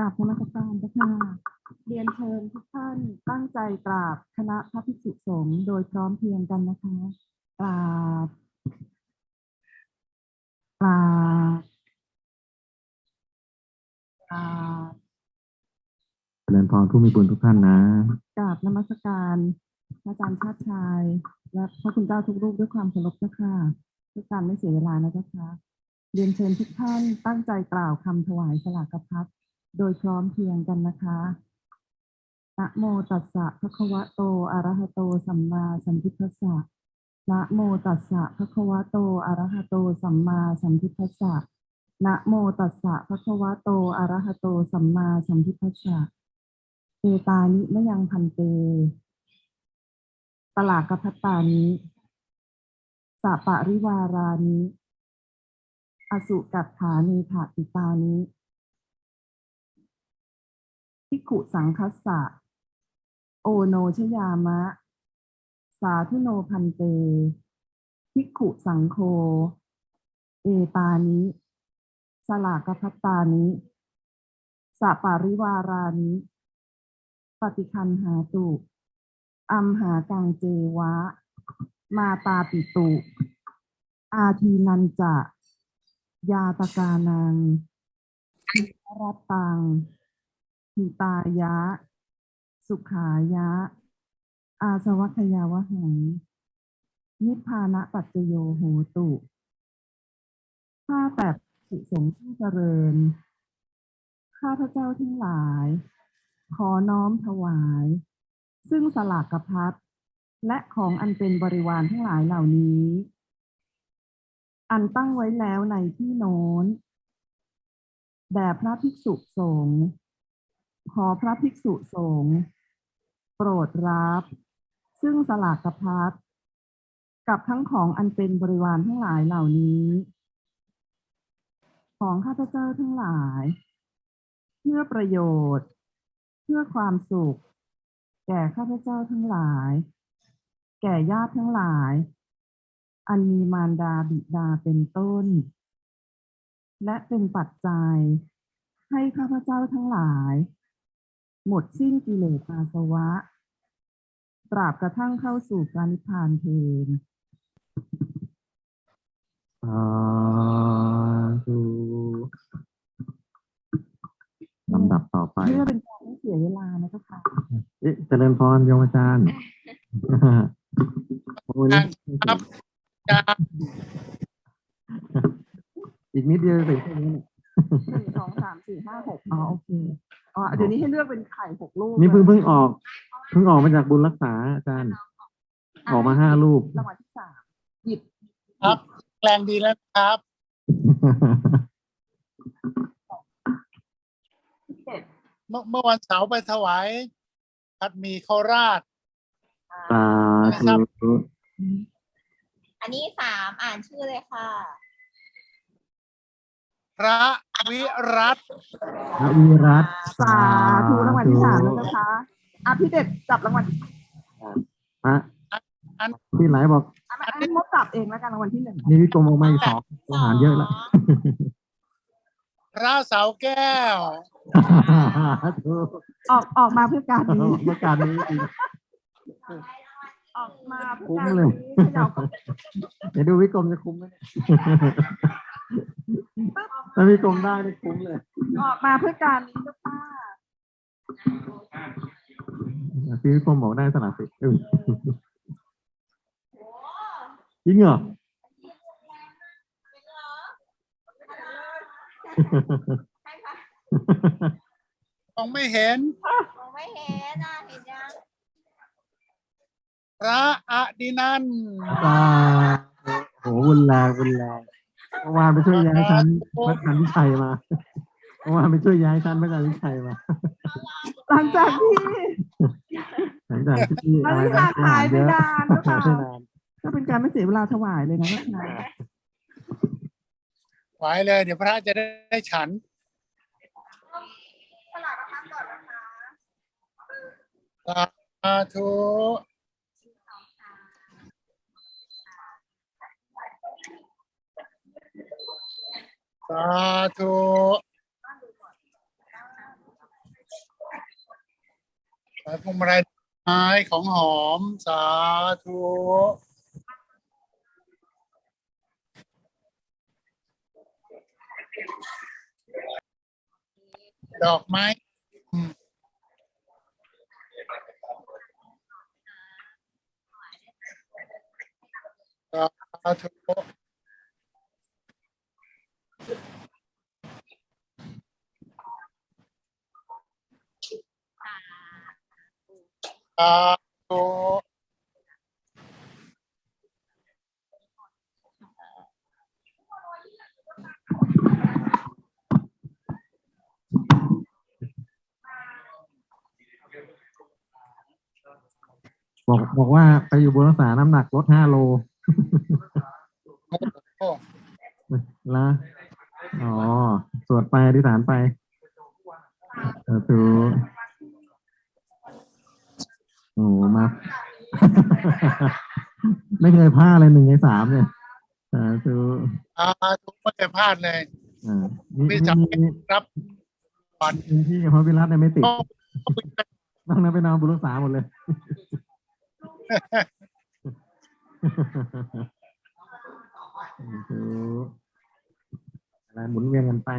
กราบนมัสการเจ้าค่ะเรียนเชิญทุกท่านตั้งใจกราบคณะพระภิกษุสงฆ์โดยพร้อมเพรียงกันนะคะกราบกราบกราบเจริญพรผู้มีบุญทุกท่านนะกราบนมัสการพระอาจารย์ชาติชาย และพระคุณเจ้าทุกรูปด้วยความเคารพเจ้าค่ะเพื่อการไม่เสียเวลานะเจ้าค่ะเรียนเชิญทุกท่านตั้งใจกล่าวคำถวายสลากพัด โดยพร้อมเพียงกันนะคะนะโมตัสสะภะคะวะโตอะระหะโตสัมมาสัมพุทธัสสะนะโมตัสสะภะคะวะโตอะระหะโตสัมมาสัมพุทธัสสะนะโมตัสสะภะคะวะโตอะระหะโตสัมมาสัมพุทธัสสะเอตานิมยังพันเต ตลากกพัตตานิสะปะริวารานิอสุกัตถานีถาติตานิ พิกุสังคัสสะ โอโนชยามะ สาธุโนพันเตพิกุสังโฆเอตานิ สลากพัตตานิสปาริวารานิ ปฏิคันหาตุ อัมหากังเจวะ มาตาปิตุ อาทีนันจะ ยาตกานังรัตตัง หิตายะ สุขายะ อาสวัคยาวะหังนิพพานะปัจจโยโหตุข้าแต่สุสงฆ์ผู้เจริญ ข้าพระเจ้าทั้งหลาย ขอน้อมถวาย ซึ่งสลากกพัดและของอันเป็นบริวารทั้งหลายเหล่านี้ อันตั้งไว้แล้วในที่โน้น แด่พระภิกษุสงฆ์ ขอพระภิกษุสงฆ์โปรดรับ ซึ่งสลากกพัดกับทั้งของอันเป็นบริวารทั้งหลายเหล่านี้ ของข้าพเจ้าทั้งหลาย เพื่อประโยชน์ เพื่อความสุข แก่ข้าพเจ้าทั้งหลาย แก่ญาติทั้งหลาย อันมีมารดาบิดาเป็นต้น และเป็นปัจจัย ให้ข้าพเจ้าทั้งหลาย หมดสิ้นกิเลสอาสวะ ตราบกระทั่งเข้าสู่การนิพพานเทนสาธุลำดับต่อไปเพื่อเป็นการไม่เสียเวลานะเจ้าค่ะเอ๊ะเจริญพรโยมอาจารย์โอ้ยครับจะอีกนิดเดียวถึงแค่นี้เนี่ยหนึ่งสองสามสี่ห้าหกอ๋อโอเค อ๋อเดี๋ยวนี้ให้เลือกเป็นไข่หกลูกนี่เพิ่งลยเพิ่งออกเพิ่งออกมาจากบุญรักษาอาจารย์ ออกมาห้าลูกรางวัลที่สามหยิบครับ แรงดีแล้วครับเจ็ดเมื่อเมื่อวันเสาร์ไปถวายผัดหมี่โคราชสาธุอันนี้สามอ่านชื่อเลยค่ะ พระวิรัตพระวิรัตสาธุรางวัลที่สามแล้วนะคะอะพี่เด็ดจับรางวัลพระที่ไหนบอกอะไม่ให้มดจับเองแล้วกันรางวัลที่หนึ่งนี่พี่กรมออกมาอีกสองอาหารเยอะแล้วพระเสาแก้วถูกออกออกมาเพื่อการนี้ประกาศนี้จริงออกมาเพื่อคุ้มการเลยนี้เขย่าก็เดี๋ยวดูพี่กรมจะคุ้มไหมเนี่ย ถ้าพี่กรมได้นี่คุ้มเลย ออกมาเพื่อการนี้เจ้าค่ะพี่กรมบอกได้สนับสนุนเออจริงเหรอใช่ค่ะมองไม่เห็น มองไม่เห็นอะเห็นยังพระอดินันท์อ่าโหบุญแรงบุญแรง เมื่อวานไปช่วยย้ายท่านพระอาจารย์วิชัยมาเมื่อวานไปช่วยย้ายท่านพระอาจารย์วิชัยมาหลังจากที่หลังจากที่มันอะไรไม่นะนานหายไปนานหรือเปล่าหายไปนานก็เป็นการไม่เสียเวลาถวายเลยนะก็คือไหวเลย เดี๋ยวพระจะได้ฉันสลับ สาธุสาพวงมาลัยไม้ของหอม สาธุดอกไม้สาธุ บอกบอกว่าไปอยู่บนรักษาน้ำหนักลดห้าโลโอ้ละอ๋อ สวดไปอธิษฐานไปสาธุโอ้มาไม่เคยพลาดเลยหนึ่งในสามเนี่ยสาธุสาธุไม่ได้พลาดเลยอ่ามีไม่มีจำมีเป็นรับก่อนมีที่กับพระวิรัตเนี่ยไม่ติดต้องไปต้องนั้นไปนอนบุรุษาหมดเลยสาธุ อะไรหมุนเวียนกันไป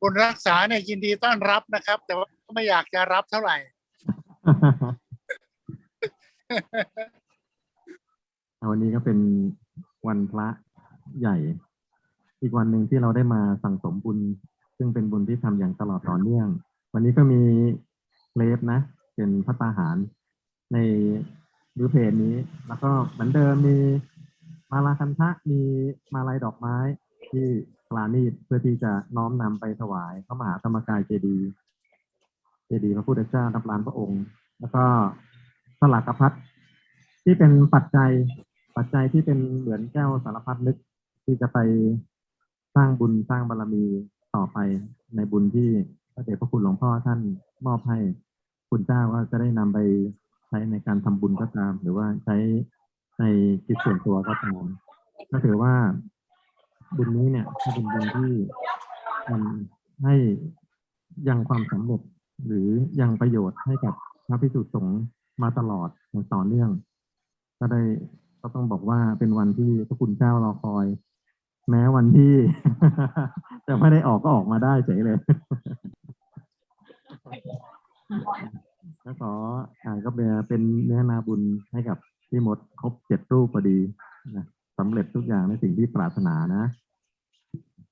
บุญรักษาเนี่ยยินดีต้อนรับนะครับ แต่ว่าไม่อยากจะรับเท่าไหร่ วันนี้ก็เป็นวันพระใหญ่ อีกวันหนึ่งที่เราได้มาสั่งสมบุญ ซึ่งเป็นบุญที่ทำอย่างตลอดต่อเนื่อง วันนี้ก็มีเลฟนะ เป็นพระตาหาร ในหรือเพจนี้ แล้วก็เหมือนเดิมมีมาลาคันทะมีมาลายดอกไม้ที่ปลาณีตเพื่อที่จะน้อมนำไปถวายพระมหาธรรมกายเจดีย์เจดีย์พระพุทธเจ้านับล้านพระองค์ แล้วก็สลักกพัดที่เป็นปัจจัยปัจจัยที่เป็นเหมือนแก้วสารพัดนึกที่จะไปสร้างบุญสร้างบารมีต่อไปในบุญที่พระเดชพระคุณหลวงพ่อท่านมอบให้คุณเจ้าก็จะได้นำไป ช้ในการทำบุญก็ตาม หรือว่าใช้ในกิจส่วนตัวก็ตามก็ถือว่าบุญนี้เนี่ยถ้าเป็นบุญที่มันให้ยังความสำเร็จหรือยังประโยชน์ให้กับพระพิสุสงฆ์มาตลอดอย่างต่อเนื่อง ก็ได้ก็ต้องบอกว่าเป็นวันที่พระคุณเจ้ารอคอย แม้วันที่จะไม่ได้ออกก็ออกมาได้เฉยเลย ก็ขออ่านก็เป็นเนื้อนาบุญให้กับพี่มดครบเจ็ดรูปพอดีนะสำเร็จทุกอย่างในสิ่งที่ปรารถนานะ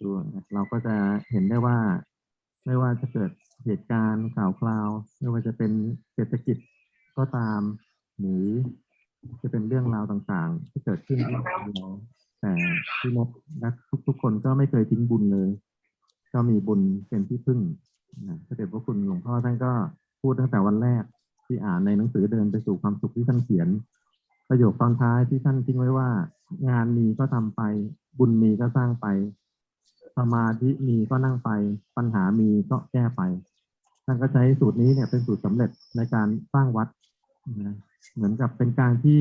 ดูเราก็จะเห็นได้ว่า ไม่ว่าจะเกิดเหตุการณ์ข่าวคราว ไม่ว่าจะเป็นเศรษฐกิจก็ตาม หรือจะเป็นเรื่องราวต่างๆ ที่เกิดขึ้นรอบตัวเราแต่พี่มดและทุกๆคนก็ไม่เคยทิ้งบุญเลย ก็มีบุญเป็นที่พึ่งนะพระเดชพระคุณหลวงพ่อท่านก็ พูดตั้งแต่วันแรกที่อ่านในหนังสือเดินไปสู่ความสุขที่ท่านเขียน ประโยคตอนท้ายที่ท่านทิ้งไว้ว่า งานมีก็ทำไป บุญมีก็สร้างไปสมาธิมีก็นั่งไป ปัญหามีก็แก้ไปท่านก็ใช้สูตรนี้เนี่ยเป็นสูตรสำเร็จในการสร้างวัดนะเหมือนกับเป็นการที่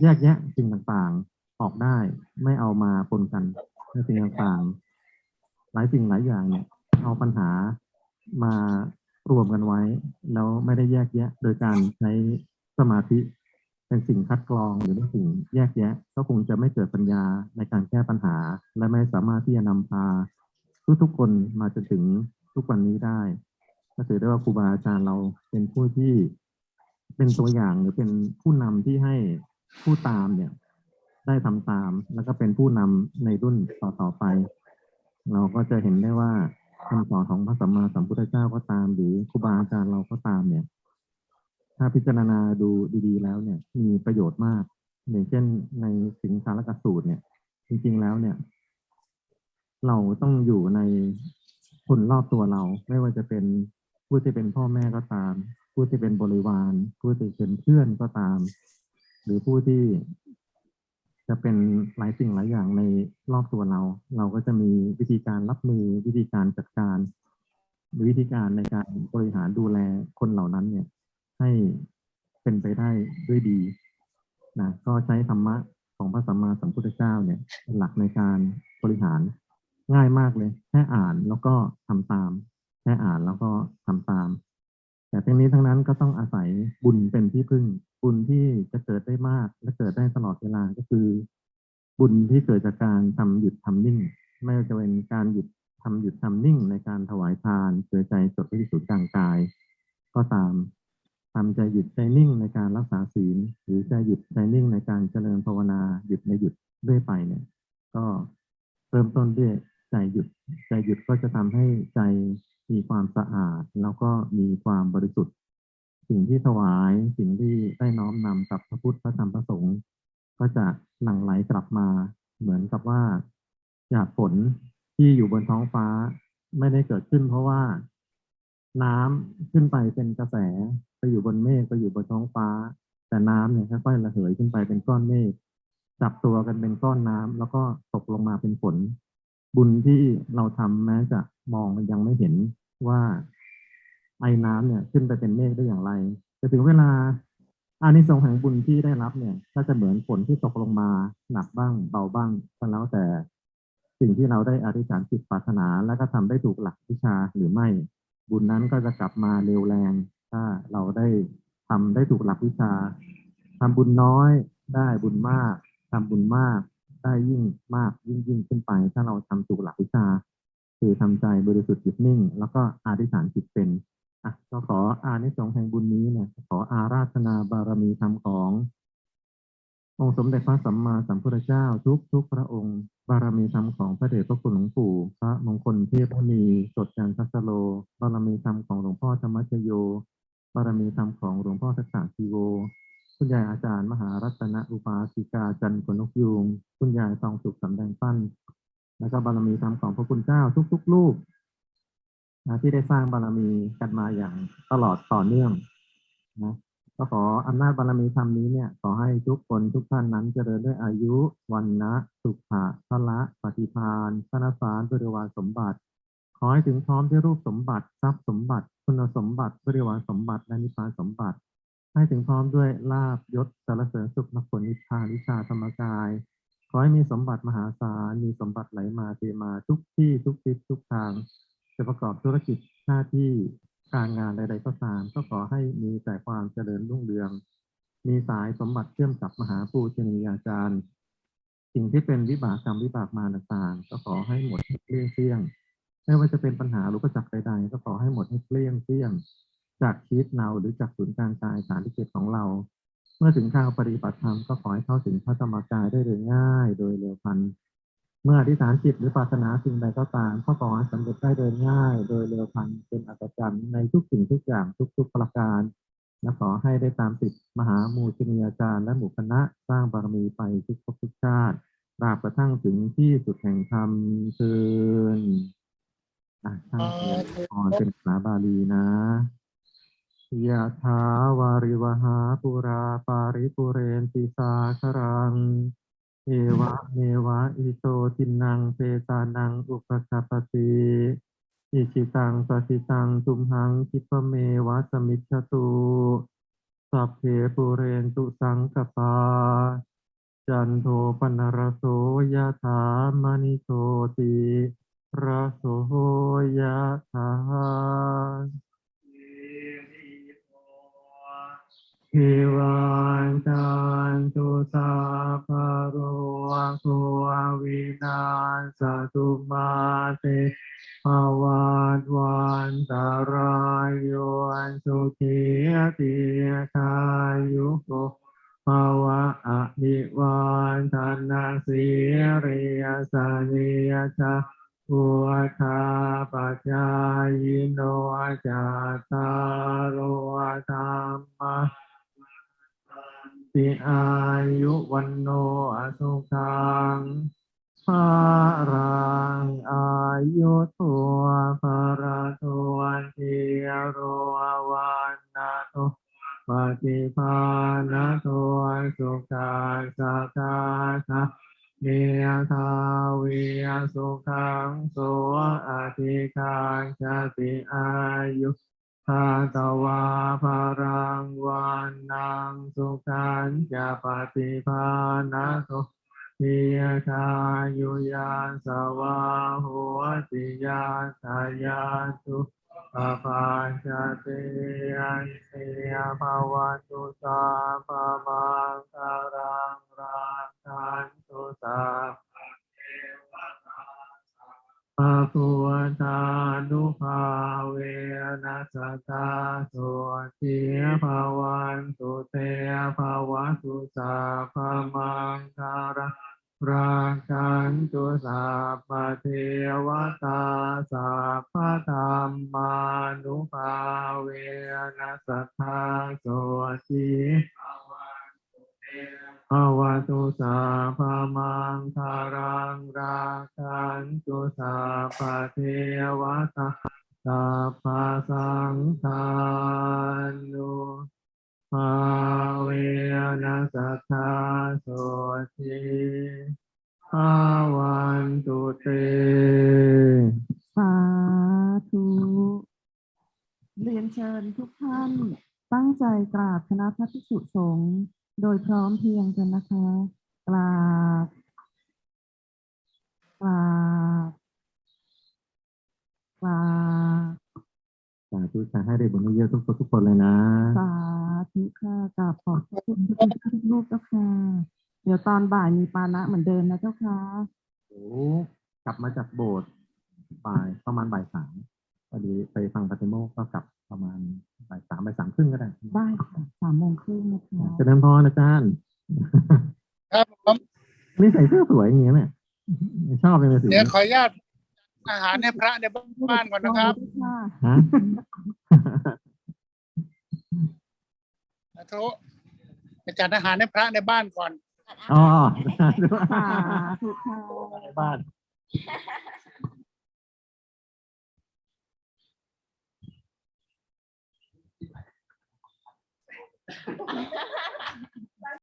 แยกแยะสิ่งต่างๆออกได้ ไม่เอามาปนกันในสิ่งต่างๆ หลายสิ่งหลายอย่างเนี่ย เอาปัญหามา รวมกันไว้ แล้วไม่ได้แยกแยะ โดยการใช้สมาธิเป็นสิ่งคัดกรองหรือเป็นสิ่งแยกแยะ ก็คงจะไม่เกิดปัญญาในการแก้ปัญหา และไม่สามารถที่จะนำพาทุกๆคนมาจนถึงทุกวันนี้ได้ ก็ถือได้ว่าครูบาอาจารย์เราเป็นผู้ที่เป็นตัวอย่างหรือเป็นผู้นำที่ให้ผู้ตามเนี่ย ได้ทำตาม แล้วก็เป็นผู้นำในรุ่นต่อๆไป เราก็จะเห็นได้ว่า คำสอนของพระสัมมาสัมพุทธเจ้าก็ตาม หรือครูบาอาจารย์เราก็ตามเนี่ย ถ้าพิจารณาดูดีๆแล้วเนี่ย มีประโยชน์มากอย่างเช่นในสิงสารกสูตรเนี่ย จริงๆแล้วเนี่ย เราต้องอยู่ในคนรอบตัวเรา ไม่ว่าจะเป็นผู้ที่เป็นพ่อแม่ก็ตาม ผู้ที่เป็นบริวาร ผู้ที่เป็นเพื่อนก็ตาม หรือผู้ที่ จะเป็นหลายสิ่งหลายอย่างในรอบตัวเรา เราก็จะมีวิธีการรับมือวิธีการจัดการหรือวิธีการในการบริหารดูแลคนเหล่านั้นเนี่ย ให้เป็นไปได้ด้วยดีนะก็ใช้ธรรมะของพระสัมมาสัมพุทธเจ้าเนี่ยเป็นหลักในการบริหารง่ายมากเลย แค่อ่านแล้วก็ทำตาม แค่อ่านแล้วก็ทำตาม แต่ทั้งนี้ทั้งนั้นก็ต้องอาศัยบุญเป็นที่พึ่ง บุญที่จะเกิดได้มากและเกิดได้ตลอดเวลาก็คือ บุญที่เกิดจากการทำหยุดทำนิ่ง ไม่ว่าจะเป็นการหยุดทำหยุดทำนิ่งในการถวายทานเกิดใจจดว้ที่ศูนย์กลางกาย ก็ตามทำใจหยุดใจนิ่งในการรักษาศีล หรือใจหยุดใจนิ่งในการเจริญภาวนาหยุดในหยุดเรื่อยไปเนี่ย ก็เริ่มต้นด้วยใจหยุด ใจหยุดก็จะทำให้ใจ มีความสะอาด แล้วก็มีความบริสุทธิ์ สิ่งที่ถวายสิ่งที่ได้น้อมนำกับพระพุทธพระธรรมพระสงฆ์ก็จะหลั่งไหลกลับมา เหมือนกับว่าหยาดฝนที่อยู่บนท้องฟ้าไม่ได้เกิดขึ้น เพราะว่าน้ำขึ้นไปเป็นกระแสไปอยู่บนเมฆไปอยู่บนท้องฟ้า แต่น้ำเนี่ยค่อยๆระเหยขึ้นไปเป็นก้อนเมฆจับตัวกันเป็นก้อนน้ำแล้วก็ตกลงมาเป็นฝน บุญที่เราทำแม้จะมองยังไม่เห็น ว่าไอ้น้ำเนี่ยขึ้นไปเป็นเมฆได้อย่างไรแต่ถึงเวลาอานิสงส์แห่งบุญที่ได้รับเนี่ย ก็จะเหมือนฝนที่ตกลงมาหนักบ้าง เบาบ้างก็แล้วแต่สิ่งที่เราได้อธิษฐานจิตปรารถนา แล้วก็ทำได้ถูกหลักวิชาหรือไม่ บุญนั้นก็จะกลับมาเร็วแรง ถ้าเราได้ทำได้ถูกหลักวิชาทำบุญน้อยได้บุญมากทำบุญมากได้ยิ่งมากยิ่งยิ่งขึ้นไป ถ้าเราทำถูกหลักวิชา คือทำใจบริสุทธิ์จิตนิ่ง แล้วก็อธิษฐานจิตเป็นอะก็ขออานิสงส์แห่งบุญนี้เนี่ยขออาราธนาบารมีธรรมของ องค์สมเด็จพระสัมมาสัมพุทธเจ้าทุกทุกพระองค์ บารมีธรรมของพระเดชพระคุณหลวงปู่ พระมงคลเทพมุนีสดจันทัสโล บารมีธรรมของหลวงพ่อธรรมชโย บารมีธรรมของหลวงพ่อทักษะชีโวคุณยายอาจารย์มหารัตนอุปาสิกาจันทร์ขนนกยูงคุณยายทองสุขสำแดงปั้น แล้วก็บารมีธรรมของพระคุณเจ้าทุกๆรูปนะที่ได้สร้างบารมีกันมาอย่างตลอดต่อเนื่องนะก็ขออำนาจบารมีธรรมนี้เนี่ยขอให้ทุกคนทุกท่านนั้นเจริญด้วยอายุวันนะสุขะพละปฏิภาณธนสารบริวารสมบัติ ขอให้ถึงพร้อมด้วยรูปสมบัติทรัพย์สมบัติ คุณสมบัติบริวารสมบัติและนิพพานสมบัติ ให้ถึงพร้อมด้วยลาบยศสารเสริญสุขมรรคผลนิพพานวิชาธรรมกาย ขอให้มีสมบัติมหาศาล มีสมบัติไหลมาเทมาทุกที่ทุกทิศทุกทาง จะประกอบธุรกิจหน้าที่การงานใด ๆ ก็ตาม ก็ขอให้มีแต่ความเจริญรุ่งเรือง มีสายสมบัติเชื่อมกับมหาปูชนียาจารย์ สิ่งที่เป็นวิบากกรรมวิบากมาต่างๆ ก็ขอให้หมดเกลี้ยงเกลี้ยงไม่ว่าจะเป็นปัญหาหรือประจักษ์ใดๆ ก็ขอให้หมดให้เกลี้ยงเกลี้ยง จากชีวิตเราหรือจากศูนย์กลางกายฐานที่เจ็ดของเรา เมื่อถึงทางปฏิบัติธรรมก็ขอให้เข้าถึงพระธรรมกายได้โดยง่าย โดยเร็วพลัน เมื่ออธิษฐานจิตหรือปรารถนาสิ่งใดก็ตามก็ขอให้สำเร็จได้โดยง่าย โดยเร็วพลันเป็นอัศจรรย์ในทุกสิ่งทุกอย่างทุก ๆ ประการและขอให้ได้ตามติดมหามูชนียาจารย์และหมู่คณะสร้างบารมีไปทุกภพทุกชาติตราบกระทั่งถึงที่สุดแห่งธรรมเชิญอะท่านเรียนพรเป็นภาษาบาลีนะ ยะถาวาริวหาปุราปาริปุเรนติสาครัง เอวะเมวะอิโตทินังเปตานังอุปคาปติอิชิตังปฏิตังทุมหังคิปเมวะสมิจฉตุสัพเพปุเรนตุสังกปา จันโทปนรโสยะถามณิโชติระโสยะถา ทิวันจันตุสาภโรโควินาสตุมาเตภว รังอายุตั ยุยานสวาหัวติยาทายา ราคันตุสาปเวนัสตาสุติยภาวันตุเตภาสาปะมังคารังราคันตุสัพพะเทวตาสัพพะธรรมานุภาเวนัสทธาโสติภาวะตุสัพพะมังคารังราคันตุสัพพะเทวตาสัพสังฆานุ ภาเวนัสสทธาโสติภาวันตุเตสาธุเรียนเชิญทุกท่านตั้งใจกราบคณะพระภิกษุสงฆ์โดยพร้อมเพียงกันนะคะ กราบกราบกราบาธุจะให้ได้บุญเยอะๆทุกคนทุกคนเลยนะ สาธุค่ะกราบขอบพระคุณทุกท่านทุกรูปเจ้าค่ะ เดี๋ยวตอนบ่ายมีปานะเหมือนเดิมนะเจ้าค่ะโอ้กลับมาจากโบสถ์บ่ายประมาณบ่ายสามพอดีไปฟังปาติโมกข์ก็กลับประมาณบ่ายสามบ่ายสามครึ่งก็ได้ ได้ค่ะสามโมงครึ่งนะคะเจริญพรอาจารย์ครับผมนี่ใส่เสื้อสวยอย่างเงี้ยเนี่ยชอบเป็นสีเดี๋ยวขออนุญาต อาหารให้พระในบ้านก่อนนะครับค่ะฮะสาธุไปจัดอาหารให้พระในบ้านก่อนอ๋อสาธุค่ะในบ้านอ